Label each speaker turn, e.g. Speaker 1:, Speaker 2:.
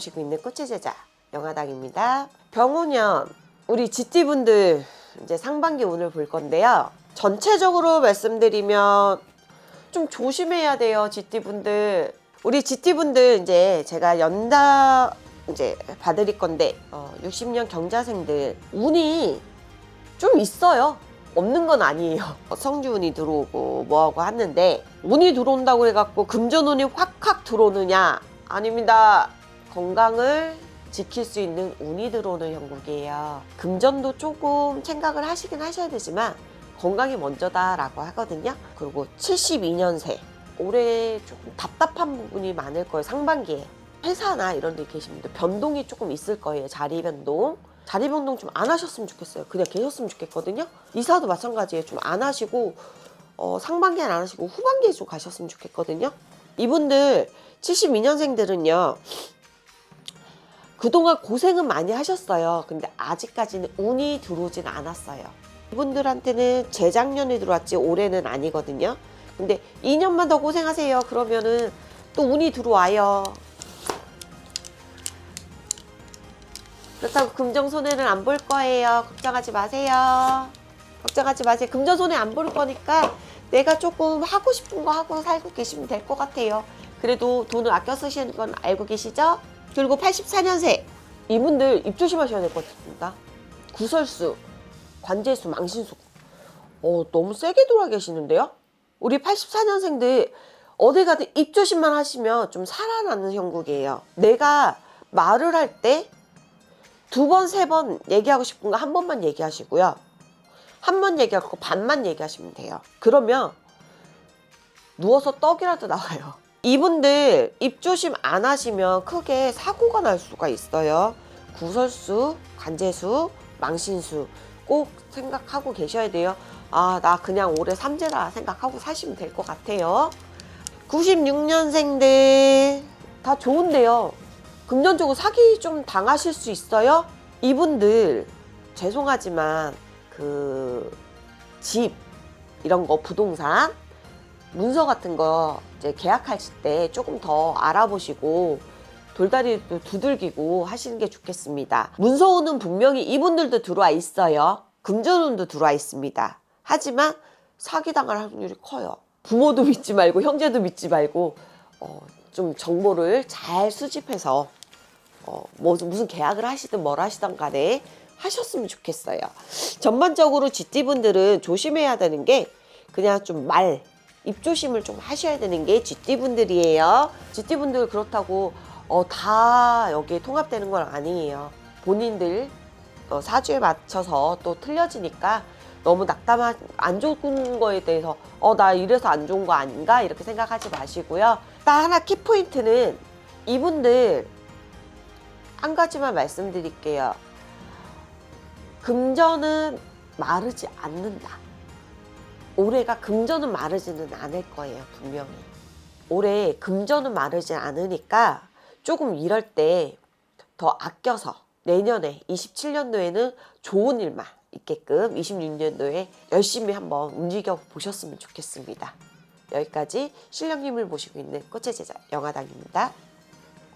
Speaker 1: 보시고 있는 꽃의 제자 영아당입니다. 병호년 우리 지띠분들 이제 상반기 운을 볼 건데요. 전체적으로 말씀드리면 좀 조심해야 돼요, 지띠분들. 우리 지띠분들 이제 제가 연다 이제 봐드릴 건데 어, 60년 경자생들 운이 좀 있어요. 없는 건 아니에요. 성주운이 들어오고 뭐하고 하는데 운이 들어온다고 해갖고 금전운이 확확 들어오느냐? 아닙니다. 건강을 지킬 수 있는 운이 들어오는 형국이에요. 금전도 조금 생각을 하시긴 하셔야 되지만 건강이 먼저다라고 하거든요. 그리고 72년생 올해 조금 답답한 부분이 많을 거예요. 상반기에 회사나 이런 데 계신 분들 변동이 조금 있을 거예요. 자리 변동. 자리 변동 좀 안 하셨으면 좋겠어요. 그냥 계셨으면 좋겠거든요. 이사도 마찬가지예요. 좀 안 하시고 어, 상반기엔 안 하시고 후반기에 좀 가셨으면 좋겠거든요. 이분들 72년생들은요. 그동안 고생은 많이 하셨어요. 근데 아직까지는 운이 들어오진 않았어요. 이분들한테는 재작년에 들어왔지 올해는 아니거든요. 근데 2년만 더 고생하세요. 그러면은 또 운이 들어와요. 그렇다고 금전 손해는 안 볼 거예요. 걱정하지 마세요. 걱정하지 마세요. 금전 손해 안 볼 거니까 내가 조금 하고 싶은 거 하고 살고 계시면 될 것 같아요. 그래도 돈을 아껴 쓰시는 건 알고 계시죠? 그리고 84년생 이분들 입 조심하셔야 될 것 같습니다. 구설수, 관제수, 망신수. 어, 너무 세게 돌아 계시는데요? 우리 84년생들 어디 가든 입 조심만 하시면 좀 살아나는 형국이에요. 내가 말을 할 때 두 번, 세 번 얘기하고 싶은 거 한 번만 얘기하시고요. 한 번 얘기하고 반만 얘기하시면 돼요. 그러면 누워서 떡이라도 나와요. 이분들 입 조심 안 하시면 크게 사고가 날 수가 있어요. 구설수, 관제수, 망신수 꼭 생각하고 계셔야 돼요. 아, 나 그냥 올해 삼재라 생각하고 사시면 될 것 같아요. 96년생들 다 좋은데요. 금전적으로 사기 좀 당하실 수 있어요. 이분들 죄송하지만 그 집 이런 거 부동산 문서 같은 거 이제 계약하실 때 조금 더 알아보시고 돌다리도 두들기고 하시는 게 좋겠습니다. 문서운은 분명히 이분들도 들어와 있어요. 금전운도 들어와 있습니다. 하지만 사기당할 확률이 커요. 부모도 믿지 말고 형제도 믿지 말고 어, 좀 정보를 잘 수집해서 어, 뭐 무슨 계약을 하시든 뭘 하시든 간에 하셨으면 좋겠어요. 전반적으로 GT분들은 조심해야 되는 게 그냥 좀 말, 입조심을 좀 하셔야 되는 게 GT분들이에요. GT분들 그렇다고 어, 다 여기에 통합되는 건 아니에요. 본인들 어, 사주에 맞춰서 또 틀려지니까 너무 낙담한 안 좋은 거에 대해서 어 나 이래서 안 좋은 거 아닌가 이렇게 생각하지 마시고요. 딱 하나 키포인트는 이분들 한 가지만 말씀드릴게요. 금전은 마르지 않는다. 올해가 금전은 마르지는 않을 거예요, 분명히. 올해 금전은 마르지 않으니까 조금 이럴 때 더 아껴서 내년에 27년도에는 좋은 일만 있게끔 26년도에 열심히 한번 움직여 보셨으면 좋겠습니다. 여기까지 신령님을 모시고 있는 꽃의 제자 영화당입니다.